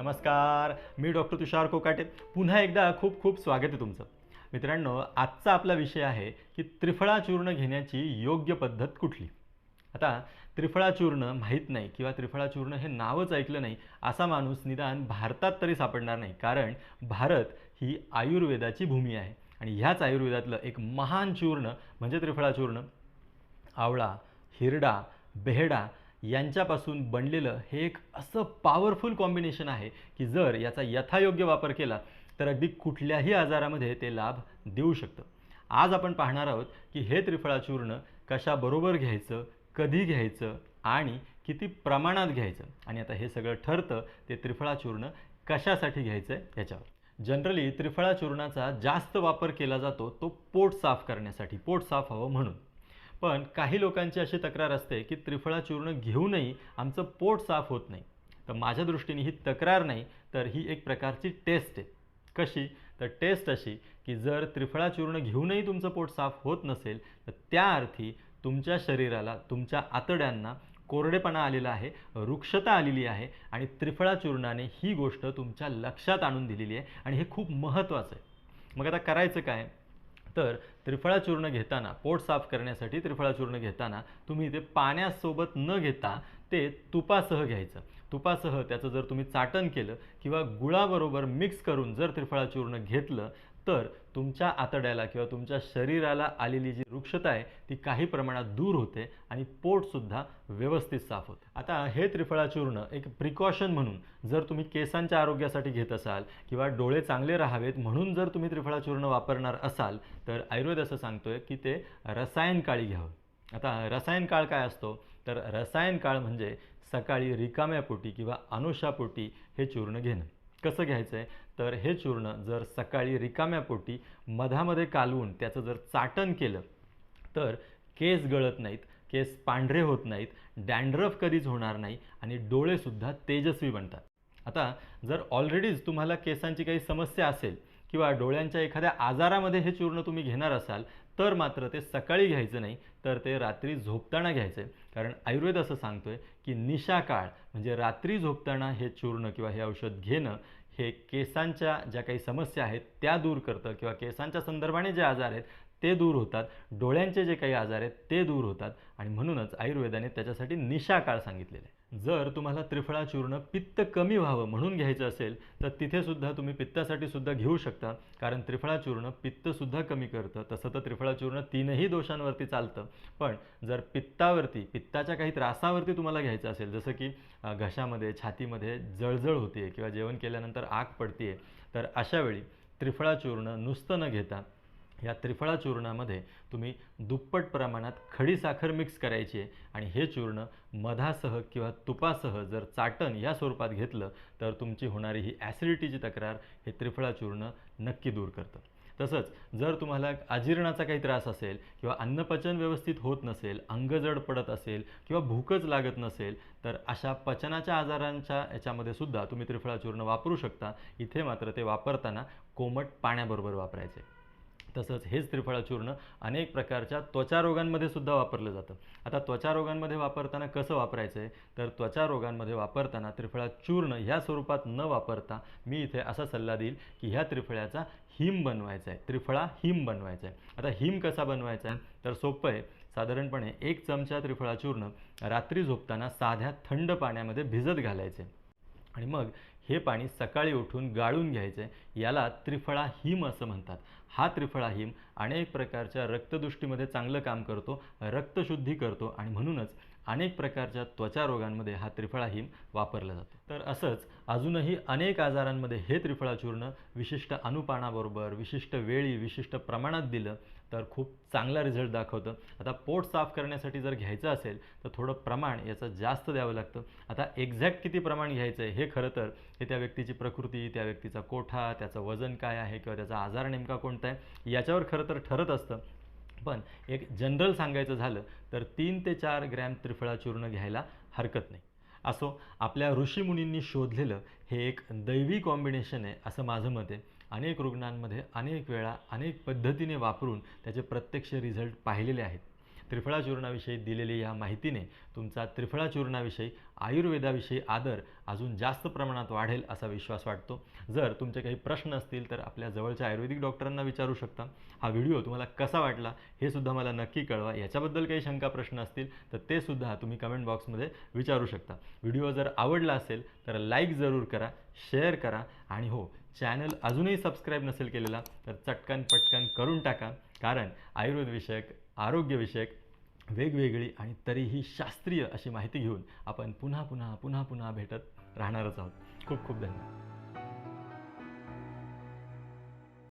नमस्कार मी डॉक्टर तुषार कोकाटे. पुन्हा एकदा खूप खूप स्वागत आहे तुमचं. मित्रांनो आजचा आपला विषय आहे की त्रिफळा चूर्ण घेण्याची योग्य पद्धत कुठली? आता त्रिफळा चूर्ण माहीत नाही किंवा त्रिफळा चूर्ण हे नावच ऐकलं नाही असा माणूस निदान भारतात तरी सापडणार नाही. कारण भारत ही आयुर्वेदाची भूमी आहे आणि ह्याच आयुर्वेदातलं एक महान चूर्ण म्हणजे त्रिफळा चूर्ण. आवळा हिरडा बेहडा यांच्यापासून बनलेलं हे एक असं पॉवरफुल कॉम्बिनेशन आहे की जर याचा यथायोग्य वापर केला तर अगदी कुठल्याही आजारामध्ये ते लाभ देऊ शकतं. आज आपण पाहणार आहोत की हे त्रिफळाचूर्ण कशाबरोबर घ्यायचं कधी घ्यायचं आणि किती प्रमाणात घ्यायचं. आणि आता हे सगळं ठरतं ते त्रिफळाचूर्ण कशासाठी घ्यायचं आहे याच्यावर. जनरली त्रिफळा चूर्णाचा जास्त वापर केला जातो तो पोट साफ करण्यासाठी पोट साफ हवं म्हणून. पण काही लोकांची अशी तक्रार असते की त्रिफळा चूर्ण घेऊनही आमचं पोट साफ होत नाही. तर माझ्या दृष्टीने ही तक्रार नाही तर ही एक प्रकारची टेस्ट आहे. कशी? तर टेस्ट अशी की जर त्रिफळा चूर्ण घेऊनही तुमचं पोट साफ होत नसेल तर त्या अर्थी तुमच्या शरीराला तुमच्या आतड्यांना कोरडेपणा आलेला आहे वृक्षता आलेली आहे आणि त्रिफळा चूर्णाने ही गोष्ट तुमच्या लक्षात आणून दिलेली आहे आणि हे खूप महत्त्वाचं आहे. मग आता करायचं काय? तर त्रिफळा चूर्ण घेताना पोट साफ करण्यासाठी त्रिफळा चूर्ण घेताना तुम्ही ते पाण्यासोबत न घेता ते तुपासह घ्यायचं. तुपासह त्याचं जर तुम्ही चाटण केलं किंवा गुळाबरोबर मिक्स करून जर त्रिफळा चूर्ण घेतलं तर तुमच्या आतड्याला किंवा तुमच्या शरीराला आलेली जी वृक्षता आहे ती काही प्रमाणात दूर होते आणि पोटसुद्धा व्यवस्थित साफ होते. आता हे त्रिफळा चूर्ण एक प्रिकॉशन म्हणून जर तुम्ही केसांच्या आरोग्यासाठी घेत असाल किंवा डोळे चांगले राहावेत म्हणून जर तुम्ही त्रिफळा चूर्ण वापरणार असाल तर आयुर्वेद असं सांगतोय की ते रसायन काळी घ्यावं. आता रसायन काळ काय असतो? तर रसायन काळ म्हणजे सकाळी रिकाम्या पोटी किंवा अनुषापोटी हे चूर्ण घेणं. कसं घ्यायचं आहे तर हे चूर्ण जर सकाळी रिकाम्या पोटी मधामध्ये कालवून त्याचं जर चाटण केलं तर केस गळत नाहीत केस पांढरे होत नाहीत डॅन्ड्रफ कधीच होणार नाही आणि डोळेसुद्धा तेजस्वी बनतात. आता जर ऑलरेडीच तुम्हाला केसांची काही समस्या असेल किंवा डोळ्यांच्या एखाद्या आजारामध्ये हे चूर्ण तुम्ही घेणार असाल तर मात्र ते सकाळी घ्यायचं नाही तर ते रात्री झोपताना घ्यायचं आहे कारण आयुर्वेद असं सांगतोय की निशा काळ म्हणजे रात्री झोपताना हे चूर्ण किंवा हे औषध घेणं हे केसांच्या ज्या काही समस्या आहेत त्या दूर करतं किंवा केसांच्या संदर्भाने जे आजार आहेत ते दूर होतात. डोळ्यांचे जे काही आजार आहेत ते दूर होतात. आणि म्हणूनच आयुर्वेदाने त्याच्यासाठी निशा काळ आहे. जर तुम्हाला त्रिफळा चूर्ण पित्त कमी व्हावं म्हणून घ्यायचं असेल तर तिथेसुद्धा तुम्ही पित्तासाठी सुद्धा घेऊ शकता. कारण त्रिफळा चूर्ण पित्तसुद्धा कमी करतं. तसं तर त्रिफळा चूर्ण तीनही दोषांवरती चालतं. पण जर पित्तावरती पित्ताच्या काही त्रासावरती तुम्हाला घ्यायचं असेल जसं की घशामध्ये छातीमध्ये जळजळ होते किंवा जेवण केल्यानंतर आग पडते तर अशावेळी त्रिफळा चूर्ण नुसतं न घेता या त्रिफळा चूर्णामध्ये तुम्ही दुप्पट प्रमाणात खडी साखर मिक्स करायची आहे. आणि हे चूर्ण मधासह किंवा तुपासह जर चाटण या स्वरूपात घेतलं तर तुमची होणारी ही ॲसिडिटीची तक्रार हे त्रिफळा चूर्ण नक्की दूर करतं. तसंच जर तुम्हाला अजीर्णाचा काही त्रास असेल किंवा अन्नपचन व्यवस्थित होत नसेल अंग जड पडत असेल किंवा भूकच लागत नसेल तर अशा पचनाच्या आजारांच्या याच्यामध्ये सुद्धा तुम्ही त्रिफळा चूर्ण वापरू शकता. इथे मात्र ते वापरताना कोमट पाण्याबरोबर वापरायचे. तसंच हेच त्रिफळाचूर्ण अनेक प्रकारच्या त्वचारोगांमध्ये सुद्धा वापरलं जातं. आता त्वचारोगांमध्ये वापरताना कसं वापरायचं आहे तर त्वचा रोगांमध्ये वापरताना त्रिफळा चूर्ण ह्या स्वरूपात न वापरता मी इथे असा सल्ला देईल की ह्या त्रिफळ्याचा हिम बनवायचा आहे त्रिफळा हिम बनवायचा आहे आता हिम कसा बनवायचा आहे तर सोपं आहे. साधारणपणे एक चमचा त्रिफळा चूर्ण रात्री झोपताना साध्या थंड पाण्यामध्ये भिजत घालायचे. आणि मग हे पाणी सकाळी उठून गाळून घ्यायचं. आहे याला त्रिफळा हिम असं म्हणतात. हा त्रिफळा हिम अनेक प्रकारच्या रक्तदृष्टीमध्ये चांगलं काम करतो रक्तशुद्धी करतो आणि म्हणूनच अनेक प्रकारच्या त्वचा रोगांमध्ये हा त्रिफळा हिम वापरला जातो. तर असंच अजूनही अनेक आजारांमध्ये हे त्रिफळा चूर्ण विशिष्ट अनुपानाबरोबर विशिष्ट वेळी विशिष्ट प्रमाणात दिलं तर खूप चांगला रिझल्ट दाखवतं. आता पोट साफ करण्यासाठी जर घ्यायचं असेल तर थोडं प्रमाण याचं जास्त द्यावं लागतं. आता एक्झॅक्ट किती प्रमाण घ्यायचं आहे हे खरं तर हे त्या व्यक्तीची प्रकृती त्या व्यक्तीचा कोठा त्याचं वजन काय आहे किंवा त्याचा आजार नेमका कोणता आहे याच्यावर खरं तर ठरत असतं. पण एक जनरल सांगायचं झालं तर तीन ते चार ग्रॅम त्रिफळा चूर्ण घ्यायला हरकत नाही. असो आपल्या ऋषीमुनींनी शोधलेलं हे एक दैवी कॉम्बिनेशन आहे असं माझं मत आहे. अनेक रुग्णांमध्ये अनेक वेळा अनेक पद्धतीने वापरून त्याचे प्रत्यक्ष रिझल्ट पाहिलेले आहेत. त्रिफळा चूर्णाविषयी दिलेली ह्या माहितीने तुमचा त्रिफळा चूर्णाविषयी आयुर्वेदाविषयी आदर अजून जास्त प्रमाणात वाढेल असा विश्वास वाटतो. जर तुमचे काही प्रश्न असतील तर आपल्या जवळच्या आयुर्वेदिक डॉक्टरांना विचारू शकता. हा व्हिडिओ तुम्हाला कसा वाटला हे सुद्धा मला नक्की कळवा. याच्याबद्दल काही शंका प्रश्न असतील तर ते सुद्धा तुम्ही कमेंट बॉक्समध्ये विचारू शकता. व्हिडिओ जर आवडला असेल तर लाईक जरूर करा शेअर करा आणि हो चॅनल अजूनही सबस्क्राईब नसेल केलेला तर चटकन पटकन करून टाका. कारण आयुर्वेदविषयक आरोग्यविषयक वेगवेगळी आणि तरीही शास्त्रीय अशी माहिती घेऊन आपण पुन्हा पुन्हा पुन्हा पुन्हा भेटत राहणारच आहोत. खूप खूप धन्यवाद.